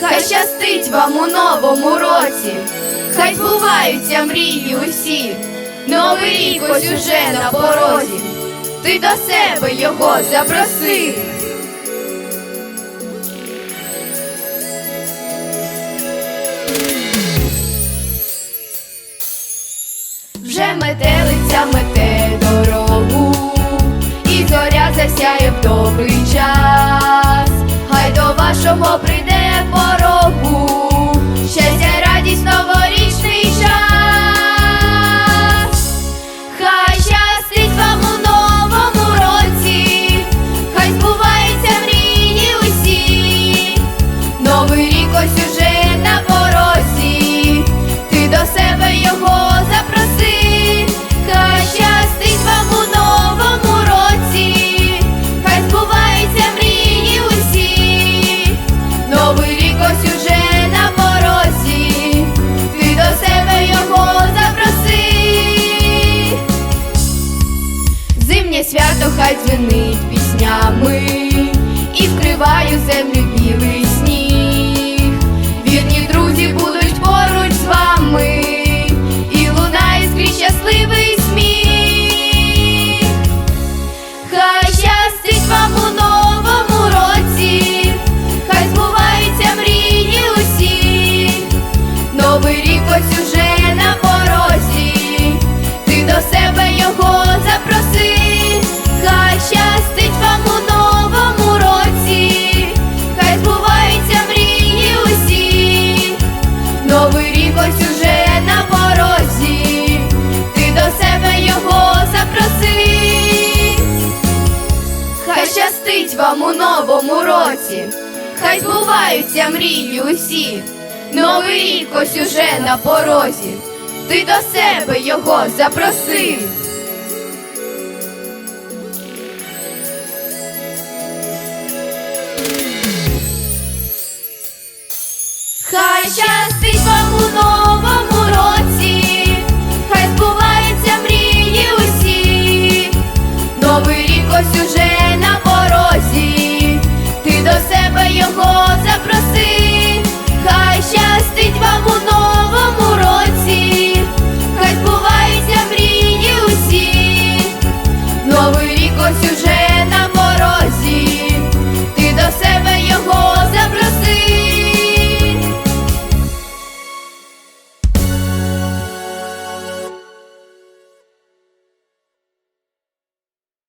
Хай щастить вам у новому році, хай збуваються мрії усі. Новий рік ось уже на порозі. Ти до себе його запроси. Вже метелиця мете дорогу, і зоря засяє в добрий час. Хай до вашого прийде порогу, Новий рік ось уже на порозі, ти до себе його запроси, хай щастить вам у новому році, хай збуваються мрії усі. Новий рік ось уже на порозі, ти до себе його запроси. Хай щастить вам у новому році, хай збуваються мрії усі. Новий рік ось уже на порозі, ти до себе його запроси. Хай щастить